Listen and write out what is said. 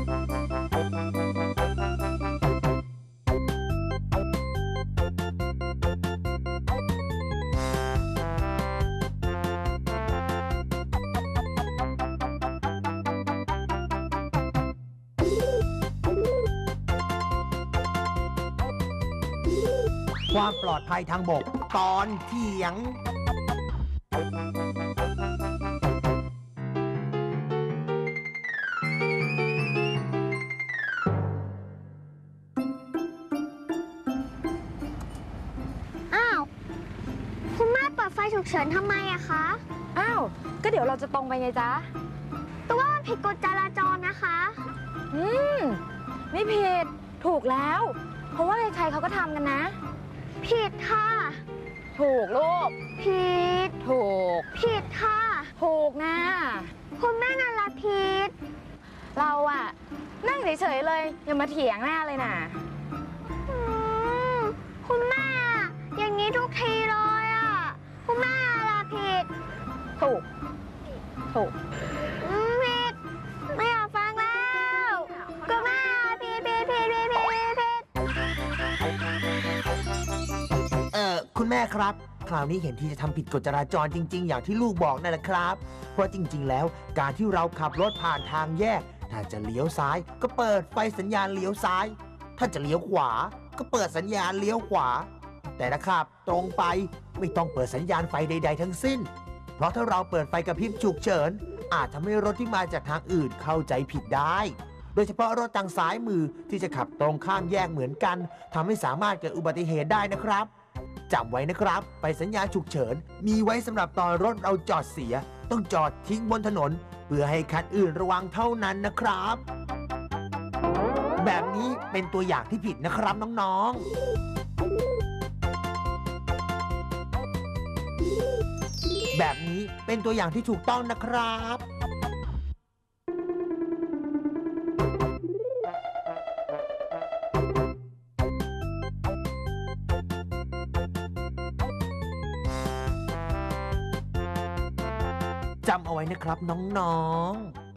ความปลอดภัยทางบก ตอนเถียง ฟฉุกเฉินทำไมอะคะ อ้าว ก็เดี๋ยวเราจะตรงไปไงจ๊ะ แต่ว่ามันผิดกฎจราจรนะคะ อืม ไม่ผิด ถูกแล้ว เพราะว่าใครๆเขาก็ทำกันนะ ผิดค่ะ ถูกลูก ผิด ถูก ผิดค่ะ ถูกนะ คุณแม่น่ารักผิดเราอะนั่งเฉยๆเลย อย่ามาเถียงหน้าเลยนะ อืม คุณแม่อะอย่างนี้ทุกที ถูกอืมผิดไม่อยากฟังแล้วคุณแม่ผิดผิดผิดผิดผิดผิดเออคุณแม่ครับ คราวนี้เห็นที่จะทำผิดกฎจราจรจริง ๆ อย่างที่ลูกบอกนั่นแหละครับ เพราะจริง ๆ แล้วการที่เราขับรถผ่านทางแยก ถ้าจะเลี้ยวซ้าย ก็เปิดไฟสัญญาณเลี้ยวซ้าย ถ้าจะเลี้ยวขวา ก็เปิดสัญญาณเลี้ยวขวา แต่ถ้าขับ ตรงไปไม่ต้องเปิดสัญญาณไฟใด ๆ ทั้งสิ้น เพราะถ้าเราเปิดไฟกระพริบฉุกเฉิน อาจทำให้รถที่มาจากทางอื่นเข้าใจผิดได้ โดยเฉพาะรถทางซ้ายมือที่จะขับตรงข้ามแยกเหมือนกันทำให้สามารถเกิดอุบัติเหตุได้นะครับจำไว้นะครับไปสัญญาณฉุกเฉิน มีไว้สำหรับตอนรถเราจอดเสีย ต้องจอดทิ้งบนถนน เพื่อให้คันอื่นระวังเท่านั้นนะครับ แบบนี้เป็นตัวอย่างที่ผิดนะครับน้องๆ แบบนี้เป็นตัวอย่างที่ถูกต้องนะครับ จำเอาไว้นะครับน้อง ๆ